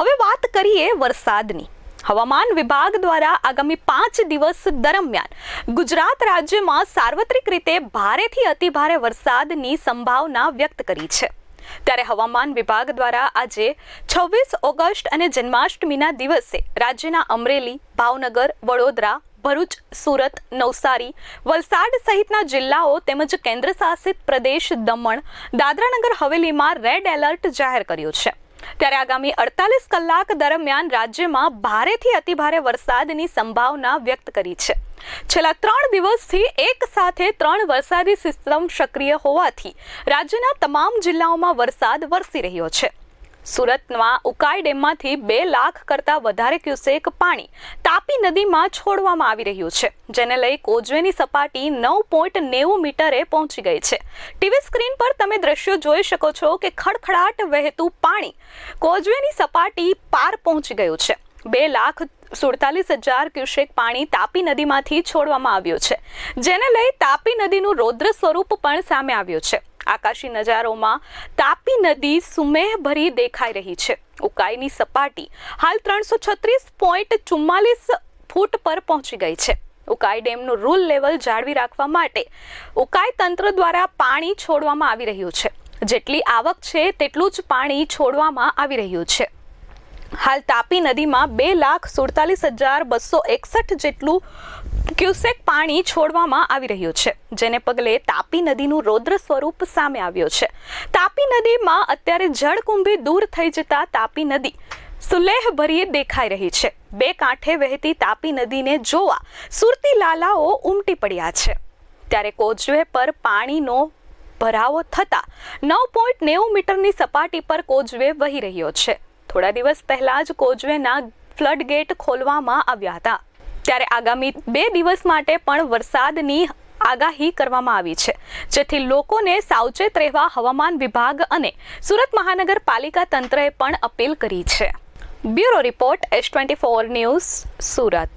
હવે વાત કરીએ વરસાદની. હવામાન વિભાગ દ્વારા આગામી પાંચ દિવસ દરમિયાન ગુજરાત રાજ્યમાં સાર્વત્રિક રીતે ભારેથી અતિભારે વરસાદની સંભાવના વ્યક્ત કરી છે. ત્યારે હવામાન વિભાગ દ્વારા આજે છવ્વીસ ઓગસ્ટ અને જન્માષ્ટમીના દિવસે રાજ્યના અમરેલી, ભાવનગર, વડોદરા, ભરૂચ, સુરત, નવસારી, વલસાડ સહિતના જિલ્લાઓ તેમજ કેન્દ્ર શાસિત પ્રદેશ દમણ, દાદરાનગર હવેલીમાં રેડ એલર્ટ જાહેર કર્યું છે. ત્યારે આગામી અડતાલીસ કલાક દરમિયાન રાજ્યમાં ભારેથી અતિભારે વરસાદની સંભાવના વ્યક્ત કરી છે. છેલ્લા ત્રણ દિવસથી એક સાથે ત્રણ વરસાદી સિસ્ટમ સક્રિય હોવાથી રાજ્યના તમામ જિલ્લાઓમાં વરસાદ વરસી રહ્યો છે. સુરતમાં ઉકાઈ ડેમમાંથી બે લાખ કરતાં વધારે ક્યુસેક પાણી તાપી નદીમાં છોડવામાં આવી રહ્યું છે, જેને લઈ કોજવેની સપાટી નવ પોઈન્ટ નેવું મીટરે પહોંચી ગઈ છે. ટીવી સ્ક્રીન પર તમે દ્રશ્યો જોઈ શકો છો કે ખડખડાટ વહેતું પાણી કોજવેની સપાટી પાર પહોંચી ગયું છે. બે લાખ સુડતાલીસ હજાર ક્યુસેક પાણી તાપી નદીમાંથી છોડવામાં આવ્યું છે, જેને લઈ તાપી નદીનું રૌદ્ર સ્વરૂપ પણ સામે આવ્યું છે. આકાશી નજારોમાં તાપી નદી સુમેહ ભરી દેખાઈ રહી છે. ઉકાઈની સપાટી હાલ ત્રણસો છત્રીસ પોઈન્ટ ચુમ્માલીસ ફૂટ પર પહોંચી ગઈ છે. ઉકાઈ ડેમનું રૂલ લેવલ જાળવી રાખવા માટે ઉકાઈ તંત્ર દ્વારા પાણી છોડવામાં આવી રહ્યું છે. જેટલી આવક છે, તેટલું જ પાણી છોડવામાં આવી રહ્યું છે. હાલ તાપી નદીમાં બે લાખ સુડતાલીસ હજાર બસો એકસઠ જેટલું ક્યુસેક પાણી છોડવામાં આવી રહ્યું છે, જેને પગલે તાપી નદીનું રૌદ્ર સ્વરૂપ સામે આવ્યું છે. તાપી નદીમાં અત્યારે જળકુંભી દૂર થઈ જતા તાપી નદી સુલેહ ભરીએ દેખાઈ રહી છે. બે કાંઠે વહેતી તાપી નદીને જોવા સુરતી લાલાઓ ઉમટી પડ્યા છે. ત્યારે કોજવે પર પાણીનો ભરાવો થતા નવ પોઈન્ટ નેવું મીટરની સપાટી પર કોજવે વહી રહ્યો છે. થોડા દિવસ પહેલા જ કોઝવેના ફ્લડ ગેટ ખોલવામાં આવ્યા હતા. ત્યારે આગામી બે દિવસ માટે પણ વરસાદની આગાહી કરવામાં આવી છે. જેથી લોકોને સાવચેત રહેવા હવામાન વિભાગ અને સુરત મહાનગરપાલિકા તંત્રએ પણ અપીલ કરી છે. Bureau report S twenty four news Surat.